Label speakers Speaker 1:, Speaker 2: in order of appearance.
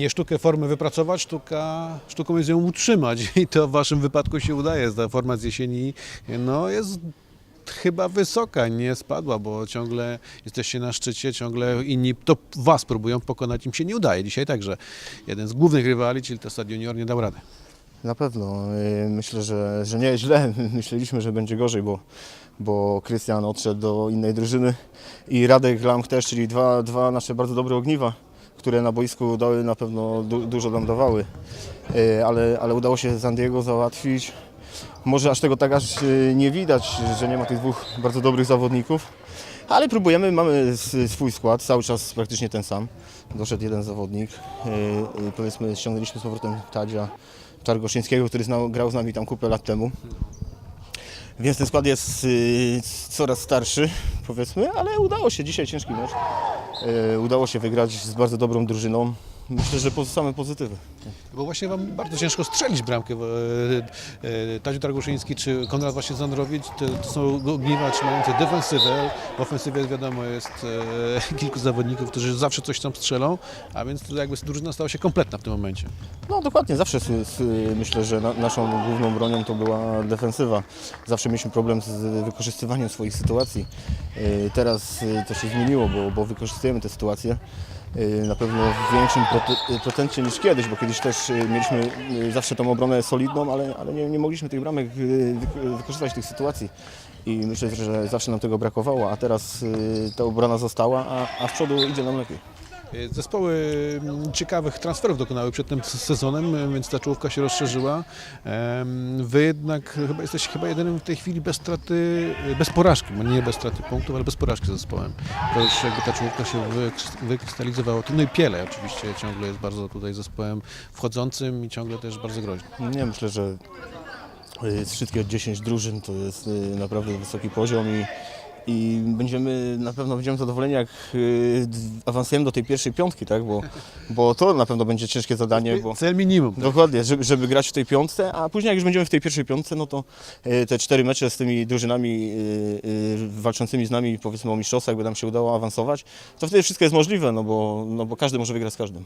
Speaker 1: nie sztukę formy wypracować, sztuka, sztuką jest ją utrzymać i to w waszym wypadku się udaje. Ta forma z jesieni no, jest chyba wysoka, nie spadła, bo ciągle jesteście na szczycie, ciągle inni to was próbują pokonać, im się nie udaje. Dzisiaj także jeden z głównych rywali, czyli Tesad Junior nie dał rady.
Speaker 2: Na pewno. y, Myślę, że, że nie źle. Myśleliśmy, że będzie gorzej, bo, bo Krystian odszedł do innej drużyny i Radek Lamch też, czyli dwa, dwa nasze bardzo dobre ogniwa, które na boisku dały na pewno du, dużo nam dawały. Y, Ale, ale udało się San Diego załatwić. Może aż tego tak aż y, nie widać, że nie ma tych dwóch bardzo dobrych zawodników. Ale próbujemy, mamy swój skład, cały czas praktycznie ten sam. Doszedł jeden zawodnik, yy, powiedzmy ściągnęliśmy z powrotem Tadzia Czargoszyńskiego, który znał, grał z nami tam kupę lat temu. Więc ten skład jest coraz starszy, powiedzmy, ale udało się dzisiaj ciężki mecz. Yy, udało się wygrać z bardzo dobrą drużyną. Myślę, że po, same pozytywy.
Speaker 1: Bo właśnie wam bardzo ciężko strzelić bramkę. e, e, Tadziu Targuszyński czy Konrad właśnie Zandrowicz to, to są ogniwa trzymające defensywę. W ofensywie wiadomo jest e, kilku zawodników, którzy zawsze coś tam strzelą, a więc to jakby drużyna stała się kompletna w tym momencie.
Speaker 2: No dokładnie, zawsze myślę, że na, naszą główną bronią to była defensywa. Zawsze mieliśmy problem z wykorzystywaniem swoich sytuacji. Teraz to się zmieniło, bo, bo wykorzystujemy te sytuacje na pewno w większym procencie niż kiedyś, bo kiedyś też yy, mieliśmy zawsze tą obronę solidną, ale, ale nie, nie mogliśmy tych bramek wyko- wykorzystać tych sytuacji. I myślę, że zawsze nam tego brakowało, a teraz ta obrona została, a, a w przodu idzie nam lepiej.
Speaker 1: E, Zespoły mm, ciekawych transferów dokonały przed tym sezonem, e, więc ta czołówka się rozszerzyła. Wy jednak chyba jesteście chyba jedynym w tej chwili bez straty, e, bez porażki, nie bez straty punktów, ale bez porażki z zespołem. To już jakby ta czołówka się wykrys- wykrystalizowała. No i Piele oczywiście ciągle jest bardzo tutaj zespołem wchodzącym i ciągle też bardzo groźnym.
Speaker 2: Nie, myślę, że y, z wszystkich 10 drużyn to jest y, naprawdę wysoki poziom i, i będziemy na pewno będziemy zadowoleni, jak y, awansujemy do tej pierwszej piątki, tak? Bo, bo to na pewno będzie ciężkie zadanie, bo
Speaker 1: Cel minimum. tak?
Speaker 2: dokładnie, żeby, żeby grać w tej piątce, a później jak już będziemy w tej pierwszej piątce, no to y, te cztery mecze z tymi drużynami y, y, walczącymi z nami, powiedzmy o mistrzostwa, jakby nam się udało awansować, to wtedy wszystko jest możliwe, no bo, no bo każdy może wygrać z każdym.